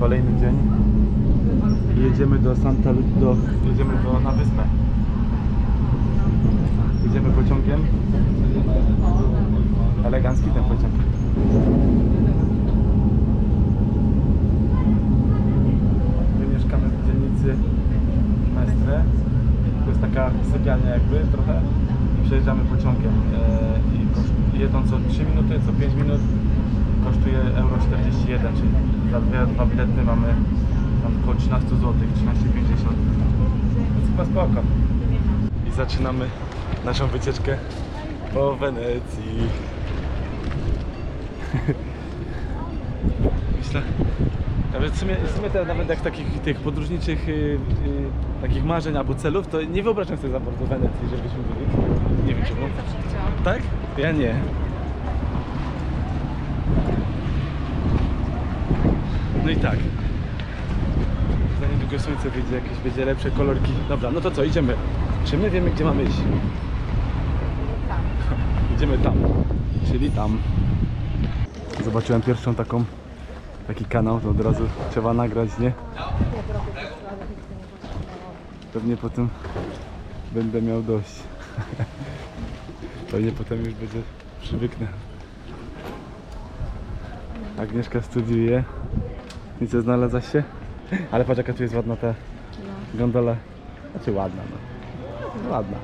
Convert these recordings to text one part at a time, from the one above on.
Kolejny dzień. Jedziemy do Santa do jedziemy do na wyspę. Jedziemy pociągiem. Elegancki ten pociąg. My mieszkamy w dzielnicy Mestre. To jest taka sypialnia jakby trochę. I przejeżdżamy pociągiem. E, I jedną co 3 minuty, co 5 minut kosztuje euro 41, czyli za dwie, dwa bilety mamy tam około 13 zł, 13,50. Więc chyba spoko. I zaczynamy naszą wycieczkę po Wenecji. Myślę, nawet w sumie, w sumie teraz nawet jak takich tych podróżniczych y, y, takich marzeń albo celów, to nie wyobrażam sobie za bardzo Wenecji, żebyśmy byli. Nie wiem czemu. Tak? Ja nie. No i tak. Za niedługo słońce wyjdzie, jakieś będzie lepsze kolorki. Dobra, no to co, idziemy. Czy my wiemy, gdzie mamy iść? Tam. Idziemy tam, czyli tam. Zobaczyłem pierwszą taką, taki kanał, to od razu trzeba nagrać, nie? Pewnie potem będę miał dość. Pewnie potem już będzie przywyknę. Agnieszka studiuje. I co, znalazła się? Ale patrz jaka tu jest ładna ta gondola. Znaczy ładna, no. Ładna.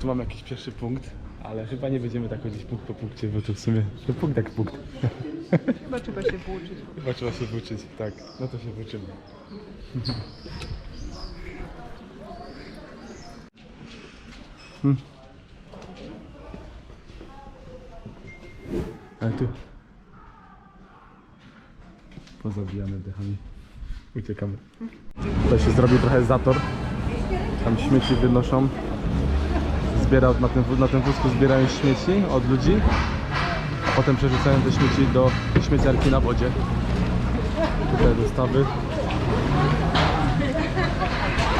Tu mam jakiś pierwszy punkt, ale chyba nie będziemy tak chodzić punkt po punkcie, bo to w sumie to punkt jak punkt. Chyba trzeba się włóczyć. Chyba trzeba się włóczyć, tak. No to się włóczymy. Hmm. Ale tu pozabijamy dechami. Uciekamy. Tutaj się zrobił trochę zator. Tam śmieci wynoszą. Zbierał na tym, na tym wózku zbierają śmieci od ludzi, a potem przerzucają te śmieci do śmieciarki na wodzie. Tutaj dostawy.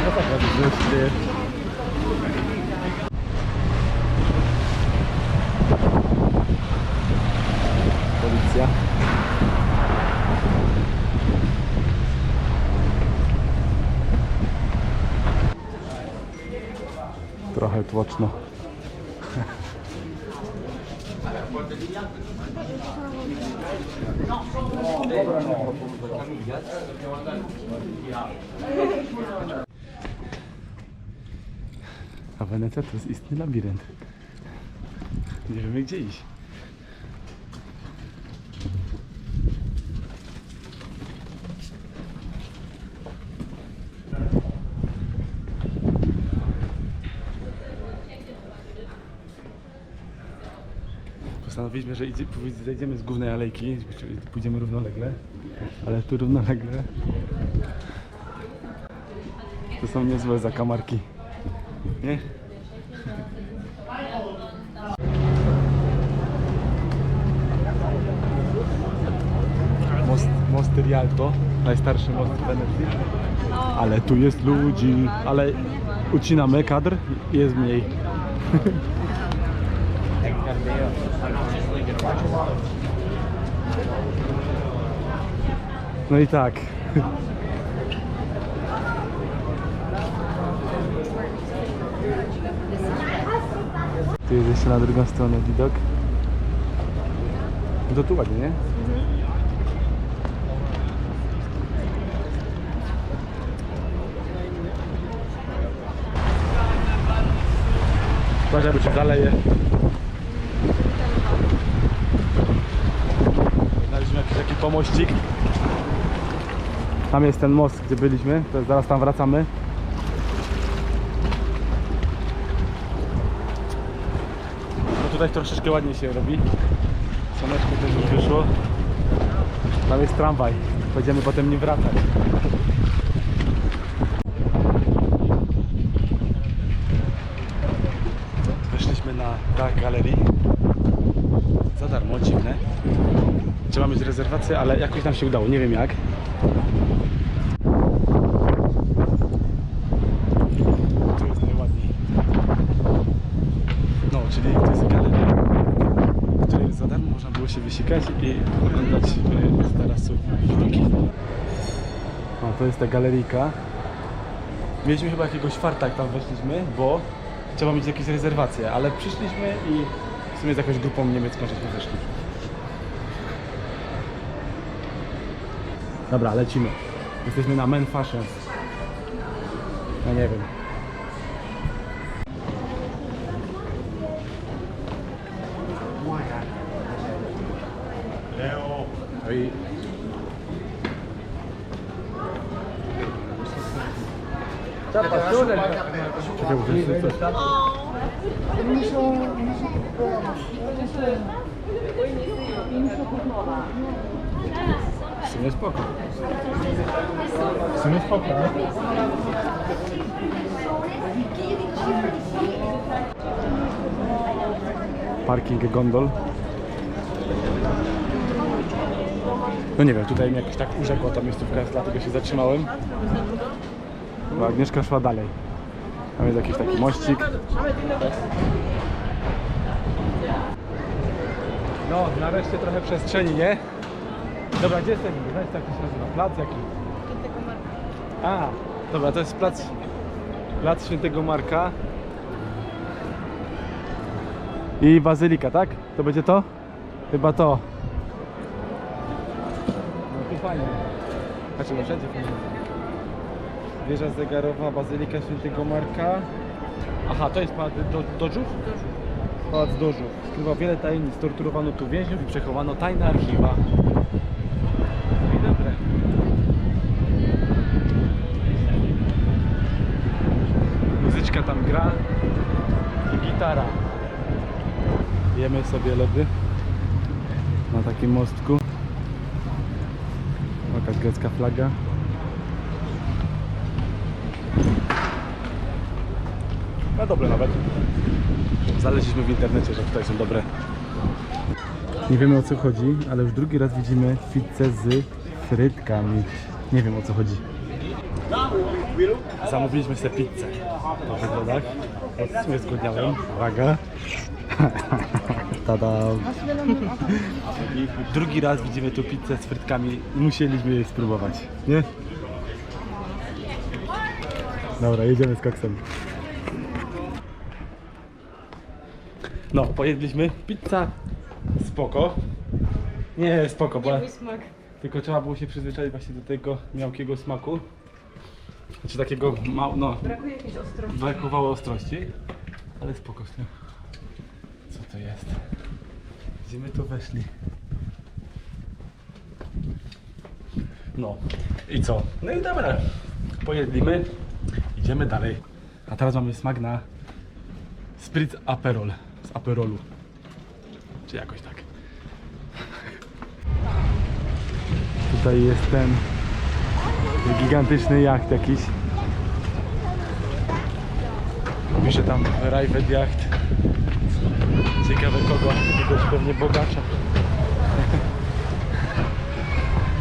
No tak, jak się dzieje. Policja. Trochę tłoczno. A Wenecja to jest istny labirynt. Nie wiemy gdzie iść. Postanowiliśmy, że idzie, zejdziemy z głównej alejki, czyli pójdziemy równolegle, ale tu równolegle to są niezłe zakamarki. Nie? Most, most Rialto, najstarszy most w Wenecji. Ale tu jest ludzi, ale ucinamy kadr i jest mniej. No i tak. Tu jest jeszcze na drugą stronę widok. To tu ładnie, nie? Uważaj, bo cię zaleje. Znaleźliśmy jakiś taki pomościk. Tam jest ten most, gdzie byliśmy. To zaraz tam wracamy. No tutaj troszeczkę ładniej się robi. Słoneczko też już wyszło. Tam jest tramwaj. Będziemy potem nim wracać. Weszliśmy na dach galerii. Za darmo, dziwne. Trzeba mieć rezerwację, ale jakoś nam się udało, nie wiem jak. Jest. No, czyli to jest galeria, w której za można było się wysikać i oglądać e, z tarasu widoki. O, to jest ta galeryjka. Mieliśmy chyba jakiegoś farta, jak tam weszliśmy, bo trzeba mieć jakieś rezerwacje, ale przyszliśmy i w sumie z jakąś grupą niemiecką żeśmy wyszli. Dobra, lecimy. Jesteśmy na Men Fashions. No nie wiem. No i... Czekaj, bo to jest coś. W sumie spoko. W sumie spoko, nie? Parking gondol. No nie wiem, tutaj mnie jakoś tak urzekła ta miejscówka, dlatego się zatrzymałem. Bo Agnieszka szła dalej. Tam jest jakiś taki mościk. No, nareszcie trochę przestrzeni, nie? Dobra, gdzie jesteśmy? Znajdź tak to się nazywa. Plac jaki? A, dobra, to jest plac, plac Świętego Marka. I Bazylika, tak? To będzie to? Chyba to. No tu fajnie. Znaczy, no wszędzie fajnie. Wieża zegarowa, Bazylika Świętego Marka. Aha, to jest pałac do, Dożów? Pałac Dożów. Skrywa wiele tajemnic. Torturowano tu więźniów i przechowano tajne archiwa. No i dobre. Muzyczka tam gra i gitara. Jemy sobie lody na takim mostku. Jakaś grecka flaga. No dobre nawet. Znaleźliśmy w internecie, że tutaj są dobre. Nie wiemy o co chodzi, ale już drugi raz widzimy pizzę z frytkami. Nie wiem o co chodzi. Zamówiliśmy sobie pizzę po wyglądach. W sumie zgodniałem. Uwaga. Tada. Drugi raz widzimy tu pizzę z frytkami i musieliśmy jej spróbować. Nie? Dobra, jedziemy z koksem. No, pojedliśmy. Pizza spoko. Nie, spoko, bo tylko trzeba było się przyzwyczaić właśnie do tego miałkiego smaku. Znaczy takiego mał, no, Brakuje jakiejś ostrości. brakowało ostrości, ale spoko. nie? Co to jest? Gdzie my tu weszli? No i co? No i dobra. Pojedlimy, idziemy dalej. A teraz mamy smak na Spritz Aperol z Aperolu. Czy jakoś tak. Tutaj jest ten gigantyczny jacht jakiś. Pisze tam private yacht. Ciekawe kogo, jakiegoś pewnie bogacza.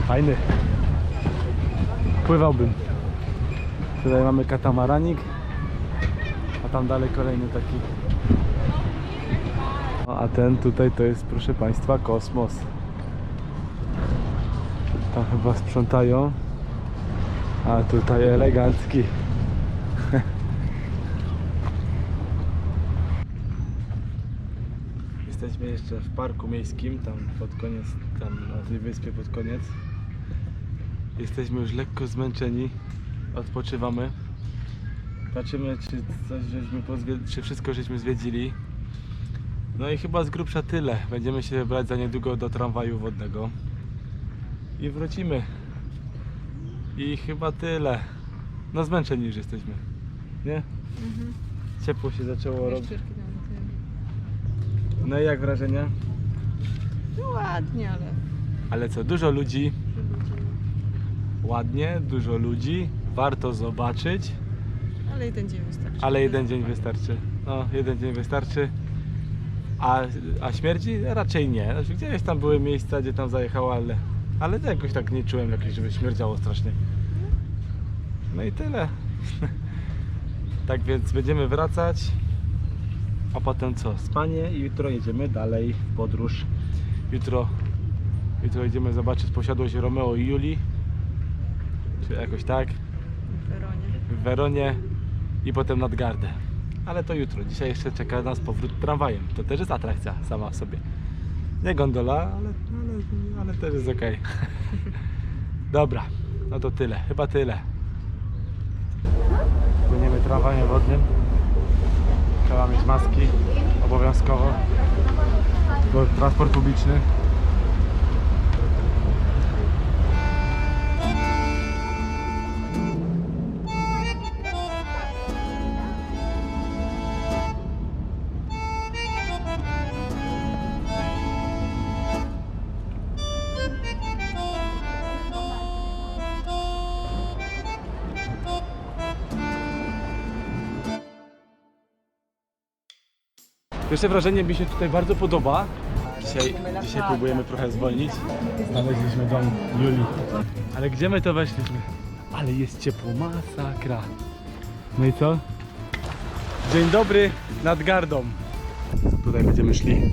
Fajny. Pływałbym. Tutaj mamy katamaranik, a tam dalej kolejny taki. No, A ten tutaj to jest, proszę Państwa, kosmos. Tam chyba sprzątają. A tutaj elegancki. Jesteśmy jeszcze w parku miejskim, tam pod koniec, tam na tej wyspie pod koniec. Jesteśmy już lekko zmęczeni, odpoczywamy. Patrzymy, czy coś żeśmy czy wszystko żeśmy zwiedzili. No i chyba z grubsza tyle. Będziemy się brać za niedługo do tramwaju wodnego. I wrócimy. I chyba tyle. No zmęczeni już jesteśmy. Nie? Ciepło się zaczęło robić. No i jak wrażenia? No ładnie, ale... Ale co, dużo ludzi, ładnie, dużo ludzi, warto zobaczyć, Ale jeden dzień wystarczy. ale jeden dzień wystarczy. No, jeden dzień wystarczy. A, a śmierci? Raczej nie. Znaczy, gdzieś tam były miejsca, gdzie tam zajechała, ale, ale jakoś tak nie czułem jakieś, żeby śmierdziało strasznie. No i tyle. tak więc będziemy wracać. A potem co? Spanie i jutro jedziemy dalej w podróż. Jutro, jutro idziemy zobaczyć posiadłość Romeo i Julii. Czy jakoś tak. W Weronie. W Weronie i potem nad Gardę. Ale to jutro. Dzisiaj jeszcze czeka nas powrót tramwajem. To też jest atrakcja sama w sobie. Nie gondola, ale, ale, ale też jest ok. Dobra, no to tyle. Chyba tyle. Płyniemy tramwajem wodnym. Trzeba mieć maski obowiązkowo. Bo transport publiczny. Pierwsze wrażenie mi się tutaj bardzo podoba. Dzisiaj, dzisiaj próbujemy trochę zwolnić. Znaleźliśmy dom Julii. Ale gdzie my to weszliśmy? Ale jest ciepło, masakra. No i co? Dzień dobry nad gardą. Tutaj będziemy szli